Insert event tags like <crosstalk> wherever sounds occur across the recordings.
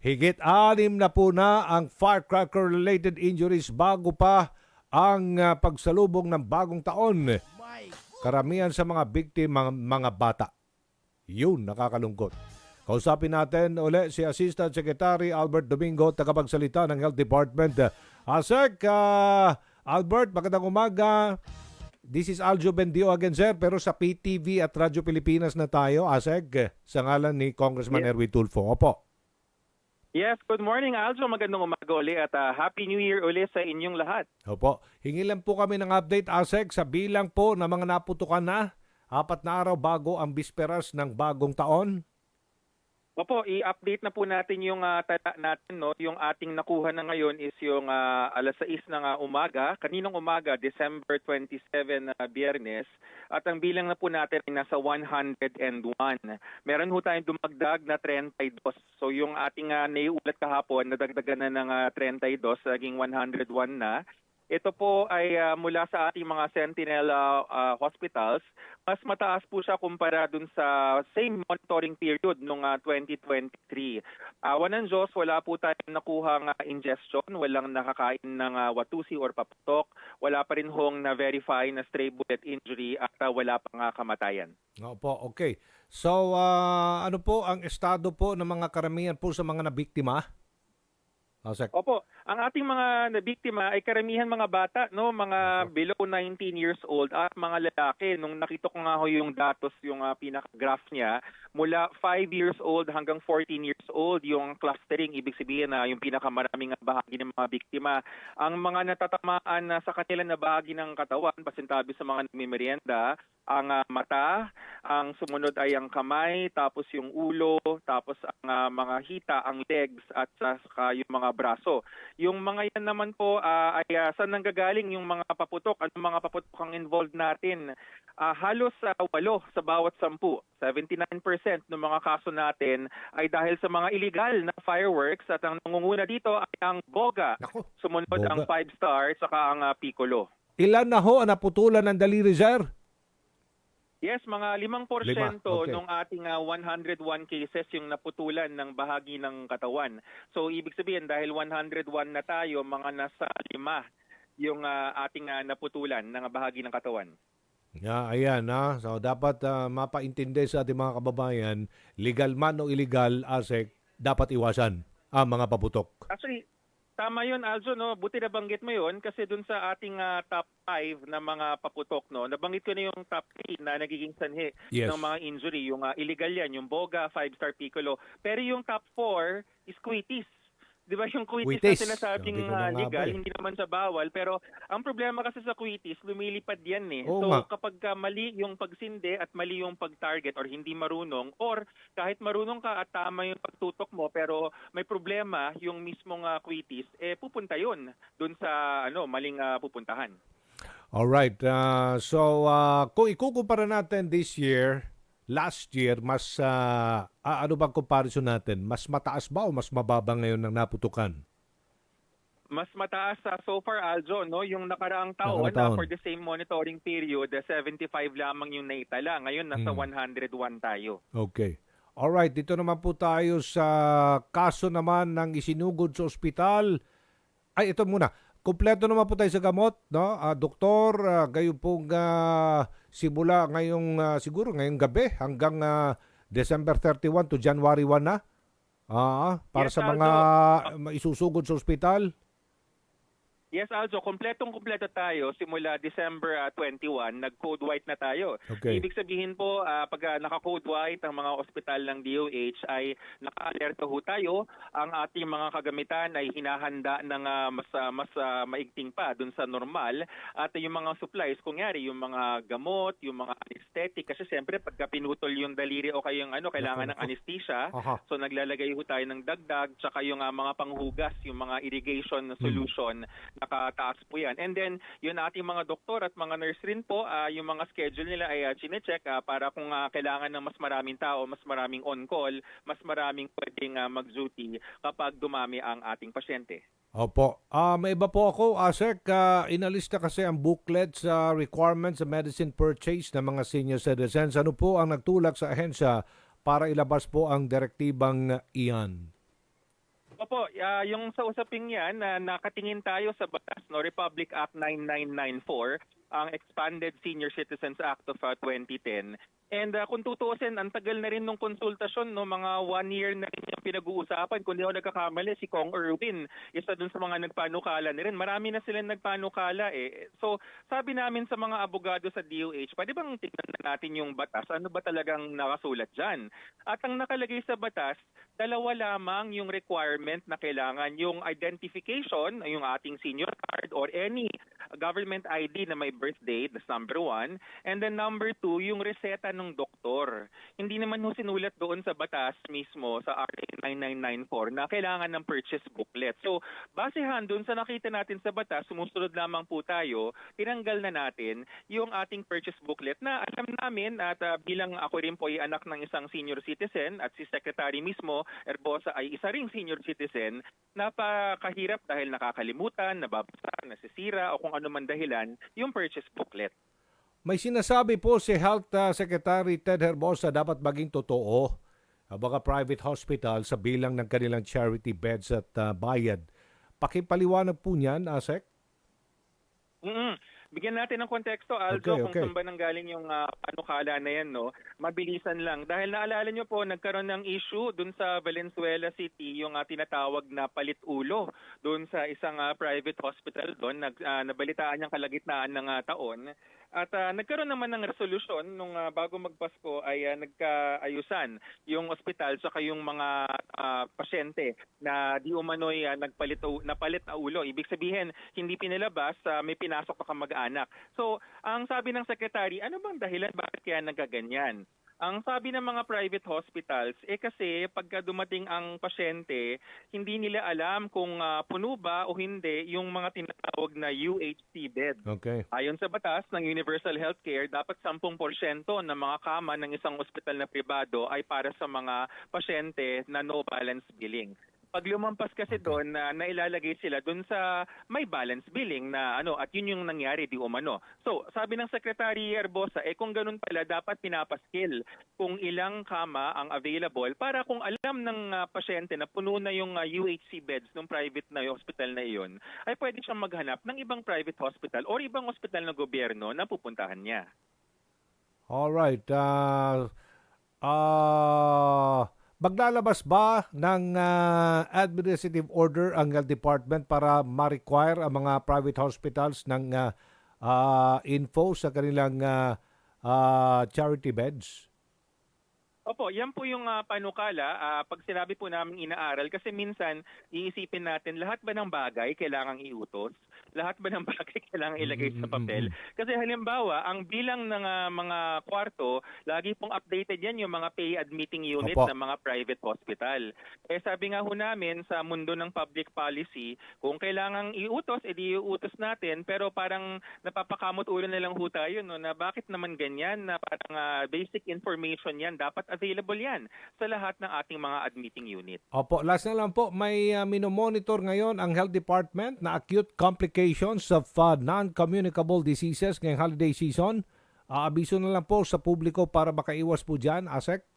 Higit anim na po na ang firecracker-related injuries bago pa ang ah, pagsalubong ng bagong taon. Karamihan sa mga biktima mga, mga bata. Yun, nakakalungkot. Kausapin natin uli si Assistant Secretary Albert Domingo, tagapagsalita ng Health Department. Asek, ah, Albert, magandang umaga. This is Aljo Bendio again, sir. Pero sa PTV at Radyo Pilipinas na tayo, Asek, sa ngalan ni Congressman Yes. Erwin Tulfo. Opo. Yes, good morning Aljo. Magandang umaga uli at ah, Happy New Year uli sa inyong lahat. Opo. Hingi lang po kami ng update, Asek, sa bilang po ng mga naputukan na apat na araw bago ang bisperas ng bagong taon. Opo, i-update na po natin yung ah, tala natin no. Yung ating nakuha na ngayon is yung ah, alas 6 ng ah, umaga, kaninang umaga, December 27 na Biyernes, at ang bilang na po natin ay nasa 101. Meron ho tayong dumagdag na 32. So yung ating uh, naiulat kahapon, nadagdagan na ng ah, 32, naging 101 na. Ito po ay ah, mula sa ating mga Sentinel ah, ah, hospitals. Mas mataas po siya kumpara dun sa same monitoring period nung ah, 2023. Awan ng Diyos, wala po tayong nakuhang ah, ingestion, walang nakakain ng ah, watusi or paputok, wala pa rin hong na-verify na stray bullet injury at ah, wala pang ah, kamatayan. Opo, okay. So, ah, ano po ang estado po ng mga karamihan po sa mga nabiktima? Asek. Opo, ang ating mga nabiktima ay karamihan mga bata, no, mga below 19 years old at mga lalaki. Nung nakita ko nga ho yung datos, yung uh, pinaka-graph niya, mula 5 years old hanggang 14 years old, yung clustering, ibig sabihin na yung pinakamaraming bahagi ng mga biktima. Ang mga natatamaan na sa kanila na bahagi ng katawan, pasintabi sa mga nagmimerienda, ang ah, mata, ang sumunod ay ang kamay, tapos yung ulo, tapos ang ah, mga hita, ang legs, at saka yung mga braso. Yung mga yan naman po ah, ay ah, saan nanggagaling yung mga paputok? Ano mga paputok ang involved natin? Ah, halos sa walo sa bawat sampu. 79% ng mga kaso natin ay dahil sa mga illegal na fireworks at ang nangunguna dito ay ang boga. Nako. Sumunod Boga. ang 5 star saka ang ah, piccolo. Ilan na ho ang naputulan ng daliri, sir? Yes, mga 5% Lima, okay. nung ating ah, 101 cases yung naputulan ng bahagi ng katawan. So ibig sabihin dahil 101 na tayo, mga nasa 5 yung ah, ating ah, naputulan ng bahagi ng katawan. Yeah, ayan ha. So dapat ah, mapaintindi sa ating mga kababayan, legal man o illegal, Asek, dapat iwasan ang mga paputok. Actually, tama yun Aljo, no? Buti nabanggit mo yun kasi dun sa ating ah, top 5 na mga paputok, no? Nabanggit ko na yung top 3 na nagiging sanhi Yes. ng mga injury. Yung ah, illegal yan, yung boga, 5-star piccolo. Pero yung top 4 is quitis. Di ba yung quitis, Quitis. na sinasabing ba legal, eh. hindi naman sa bawal. Pero ang problema kasi sa quitis, lumilipad yan eh. Oo so nga. kapag ah, mali yung pagsindi at mali yung pag-target or hindi marunong or kahit marunong ka at tama yung pagtutok mo pero may problema yung mismong ah, quitis, eh pupunta yun dun sa ano maling ah, pupuntahan. Alright. ah, so, ah, kung ikukumpara natin this year, last year, mas, ah, ah, ano bang comparison natin? Mas mataas ba o mas mababa ngayon ng naputukan? Mas mataas sa so far Aljo no yung nakaraang taon Nakaraang taon. na for the same monitoring period eh, 75 lamang yung naitala. Ngayon nasa Hmm. 101 tayo. Okay. Alright, dito naman po tayo sa kaso naman ng isinugod sa ospital. Ay, ito muna. Kompleto naman po tayo sa gamot, no? Ah, doktor, ah, gayon pong ah, simula ngayong ah, siguro ngayong gabi hanggang ah, December 31 to January 1 na. Ah, para Yes, sa mga isusugod sa ospital. Yes, Aljo, kompletong kompleto tayo simula December ah, 21, nag-code white na tayo. Okay. Ibig sabihin po, ah, pag ah, naka-code white ang mga ospital ng DOH ay naka-alerto ho tayo. Ang ating mga kagamitan ay hinahanda ng ah, mas ah, mas ah, maigting pa dun sa normal at yung mga supplies, kung yari yung mga gamot, yung mga anesthetic kasi siyempre pagka pinutol yung daliri o kayong ano, kailangan ng anesthesia. Aha. So naglalagay ho tayo ng dagdag tsaka yung ah, mga panghugas, yung mga irrigation solution, nakataas po yan. And then yun ating mga doktor at mga nurse rin po, ah, yung mga schedule nila ay uh, chinecheck ah, para kung ah, kailangan ng mas maraming tao, mas maraming on-call, mas maraming pwedeng ah, mag-duty kapag dumami ang ating pasyente. Opo. Ah, may iba po ako, Asek, ah, inalista kasi ang booklet sa requirements sa medicine purchase ng mga senior citizens. Ano po ang nagtulak sa ahensya para ilabas po ang direktibang iyan? Opo, ah, yung sa usaping yan, na nakatingin tayo sa batas, no, Republic Act 9994, ang Expanded Senior Citizens Act of ah, 2010. And ah, kung tutuusin, ang tagal na rin nung konsultasyon, no, mga one year na rin yung pinag-uusapan. Kung di ako nagkakamali, si Kong Erwin, isa dun sa mga nagpanukala na rin. Marami na sila nagpanukala eh. So, sabi namin sa mga abogado sa DOH, pwede bang tignan na natin yung batas? Ano ba talagang nakasulat dyan? At ang nakalagay sa batas, dalawa lamang yung requirement na kailangan yung identification, yung ating senior card or any government ID na may birth date, that's number one. And then number two, yung reseta ng doktor. Hindi naman ho sinulat doon sa batas mismo, sa RA 9994, na kailangan ng purchase booklet. So, basehan doon sa nakita natin sa batas, sumusunod lamang po tayo, tinanggal na natin yung ating purchase booklet na alam namin at ah, bilang ako rin po ay anak ng isang senior citizen at si Secretary mismo, Erbosa ay isa ring senior citizen, napakahirap dahil nakakalimutan, nababasa, nasisira o kung man dahilan, yung purchase booklet. May sinasabi po si Health uh, Secretary Ted Herbosa dapat maging totoo ang mga private hospital sa bilang ng kanilang charity beds at uh, bayad. Pakipaliwanag po niyan, Asek. mm Bigyan natin ng konteksto, Aljo, Okay, kung okay. saan ba nanggaling yung uh, panukala na yan, no? Mabilisan lang. Dahil naalala nyo po, nagkaroon ng issue dun sa Valenzuela City, yung uh, tinatawag na palit ulo dun sa isang uh, private hospital doon. Nag, uh, nabalitaan niyang kalagitnaan ng uh, taon. At uh, nagkaroon naman ng resolusyon nung uh, bago magpasko ay uh, nagkaayusan yung ospital saka yung mga uh, pasyente na di umano'y uh, nagpalit napalit na ulo. Ibig sabihin, hindi pinilabas, uh, may pinasok na kamag-anak. So, ang sabi ng secretary, ano bang dahilan bakit kaya nagaganyan? Ang sabi ng mga private hospitals, eh kasi pagka dumating ang pasyente, hindi nila alam kung ah, puno ba o hindi yung mga tinatawag na UHC bed. Okay. Ayon sa batas ng Universal Healthcare, dapat 10% ng mga kama ng isang ospital na pribado ay para sa mga pasyente na no balance billing. Pag lumampas kasi doon na nailalagay sila doon sa may balance billing na ano at yun yung nangyari di umano. So, sabi ng Secretary Erbosa, eh kung ganun pala dapat pinapaskill kung ilang kama ang available para kung alam ng ah, pasyente na puno na yung ah, UHC beds ng private na hospital na iyon, ay pwede siyang maghanap ng ibang private hospital or ibang hospital ng gobyerno na pupuntahan niya. All right. Uh, uh, maglalabas ba ng uh, administrative order ang health department para ma-require ang mga private hospitals ng uh, uh, info sa kanilang uh, uh, charity beds? Opo, yan po yung ah, panukala. Ah, pag sinabi po namin inaaral, kasi minsan iisipin natin lahat ba ng bagay kailangang iutos? Lahat ba ng <laughs> bagay kailangang ilagay sa Mm, mm, papel? mm, Kasi halimbawa, ang bilang ng ah, mga kwarto, lagi pong updated yan yung mga pay admitting unit Opo. ng mga private hospital. Eh sabi nga ho namin sa mundo ng public policy, kung kailangang iutos, edi iutos natin. Pero parang napapakamot ulo na lang ho tayo no, na bakit naman ganyan na parang ah, basic information yan, dapat available yan sa lahat ng ating mga admitting unit. Opo, last na lang po, may uh, minomonitor ngayon ang health department na acute complications of uh, non-communicable diseases ngayong holiday season. Aabiso na lang po sa publiko para makaiwas po dyan, Asek.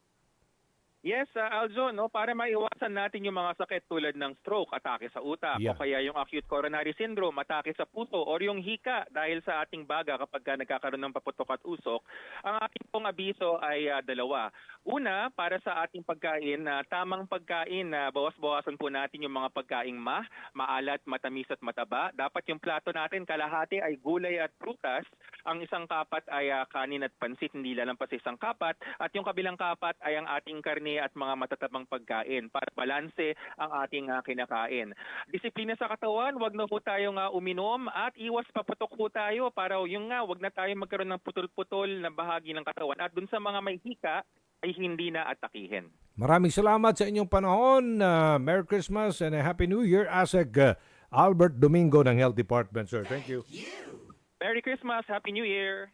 Yes, uh, Aljo, no, para maiwasan natin yung mga sakit tulad ng stroke, atake sa utak, Yeah. o kaya yung acute coronary syndrome, atake sa puso, or yung hika dahil sa ating baga kapag ka nagkakaroon ng paputok at usok, ang ating pong abiso ay ah, dalawa. Una, para sa ating pagkain, na tamang pagkain na bawas-bawasan po natin yung mga pagkaing ma, maalat, matamis at mataba. Dapat yung plato natin kalahati ay gulay at prutas, ang isang kapat ay ah, kanin at pansit, hindi lalampas sa isang kapat, at yung kabilang kapat ay ang ating karne at mga matatabang pagkain para balanse ang ating ah, kinakain. Disiplina sa katawan, wag na po tayo nga uminom at iwas paputok po tayo para yung nga wag na tayo magkaroon ng putol-putol na bahagi ng katawan at dun sa mga may hika ay hindi na atakihin. Maraming salamat sa inyong panahon. Uh, Merry Christmas and a Happy New Year, Asek uh, Albert Domingo ng Health Department, sir. Thank you. Merry Christmas, Happy New Year!